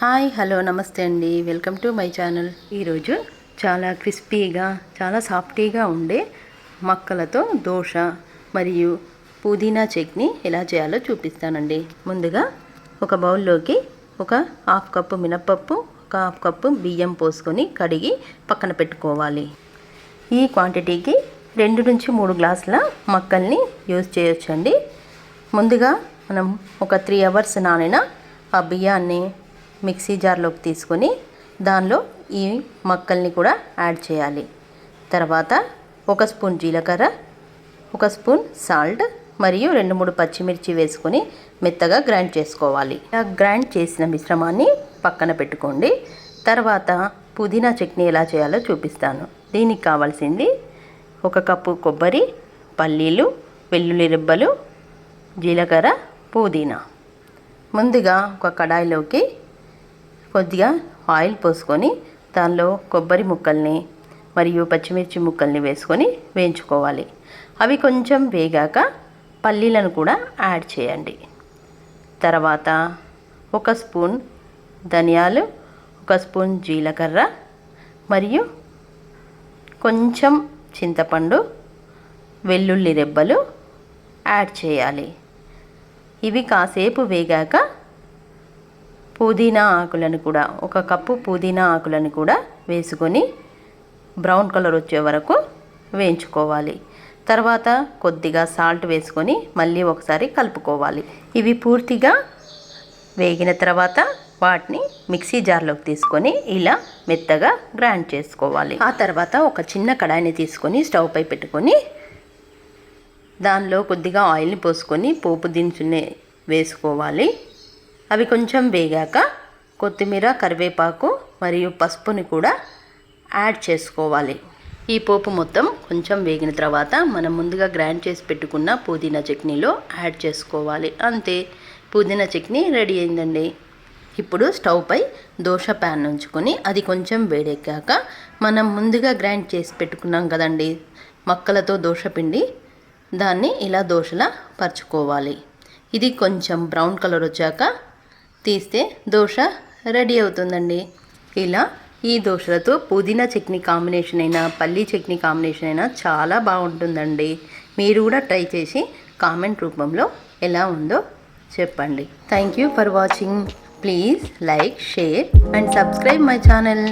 Hi hello నమస్తే అండి. Welcome to my channel. ఈరోజు చాలా క్రిస్పీగా చాలా సాఫ్టీగా ఉండే మక్కలతో దోశ మరియు పుదీనా చట్నీ ఎలా చేయాలో చూపిస్తానండి. ముందుగా ఒక బౌల్లోకి ఒక హాఫ్ కప్పు మినప్పప్పు ఒక హాఫ్ కప్పు బియ్యం పోసుకొని కడిగి పక్కన పెట్టుకోవాలి. ఈ క్వాంటిటీకి రెండు నుంచి మూడు గ్లాసుల మక్కల్ని యూజ్ చేయొచ్చండి. ముందుగా మనం ఒక త్రీ అవర్స్ నానిన ఆ బియ్యాన్ని మిక్సీ జార్లోకి తీసుకొని దానిలో ఈ మక్కల్ని కూడా యాడ్ చేయాలి. తర్వాత ఒక స్పూన్ జీలకర్ర ఒక స్పూన్ సాల్ట్ మరియు రెండు మూడు పచ్చిమిర్చి వేసుకొని మెత్తగా గ్రైండ్ చేసుకోవాలి. ఇలా గ్రైండ్ చేసిన మిశ్రమాన్ని పక్కన పెట్టుకోండి. తర్వాత పుదీనా చట్నీ ఎలా చేయాలో చూపిస్తాను. దీనికి కావాల్సింది ఒక కప్పు కొబ్బరి పల్లీలు వెల్లుల్లి రెబ్బలు జీలకర్ర పుదీనా. ముందుగా ఒక కడాయిలోకి కొద్దిగా ఆయిల్ పోసుకొని దానిలో కొబ్బరి ముక్కల్ని మరియు పచ్చిమిర్చి ముక్కల్ని వేసుకొని వేయించుకోవాలి. అవి కొంచెం వేగాక పల్లీలను కూడా యాడ్ చేయండి. తర్వాత ఒక స్పూన్ ధనియాలు ఒక స్పూన్ జీలకర్ర మరియు కొంచెం చింతపండు వెల్లుల్లి రెబ్బలు యాడ్ చేయాలి. ఇవి కాసేపు వేగాక పుదీనా ఆకులను కూడా ఒక కప్పు పుదీనా ఆకులను కూడా వేసుకొని బ్రౌన్ కలర్ వచ్చే వరకు వేయించుకోవాలి. తర్వాత కొద్దిగా సాల్ట్ వేసుకొని మళ్ళీ ఒకసారి కలుపుకోవాలి. ఇవి పూర్తిగా వేగిన తర్వాత వాటిని మిక్సీ జార్లోకి తీసుకొని ఇలా మెత్తగా గ్రైండ్ చేసుకోవాలి. ఆ తర్వాత ఒక చిన్న కడాయిని తీసుకొని స్టవ్ పై పెట్టుకొని దానిలో కొద్దిగా ఆయిల్ని పోసుకొని పోపు దినుసుని వేసుకోవాలి. అవి కొంచెం వేగాక కొత్తిమీర కరివేపాకు మరియు పసుపుని కూడా యాడ్ చేసుకోవాలి. ఈ పోపు మొత్తం కొంచెం వేగిన తర్వాత మనం ముందుగా గ్రైండ్ చేసి పెట్టుకున్న పుదీనా చట్నీలో యాడ్ చేసుకోవాలి. అంతే పుదీనా చట్నీ రెడీ అయిందండి. ఇప్పుడు స్టవ్ పై దోశ ప్యాన్ ఉంచుకొని అది కొంచెం వేడెక్కాక మనం ముందుగా గ్రైండ్ చేసి పెట్టుకున్నాం కదండి మక్కలతో దోశ పిండి దాన్ని ఇలా దోశలా పరుచుకోవాలి. ఇది కొంచెం బ్రౌన్ కలర్ వచ్చాక తీస్తే దోశ రెడీ అవుతుందండి. ఇలా ఈ దోశలతో పుదీనా చట్నీ కాంబినేషన్ అయినా పల్లీ చట్నీ కాంబినేషన్ అయినా చాలా బాగుంటుందండి. మీరు కూడా ట్రై చేసి కామెంట్ రూపంలో ఎలా ఉందో చెప్పండి. Thank you for watching please like share and subscribe my channel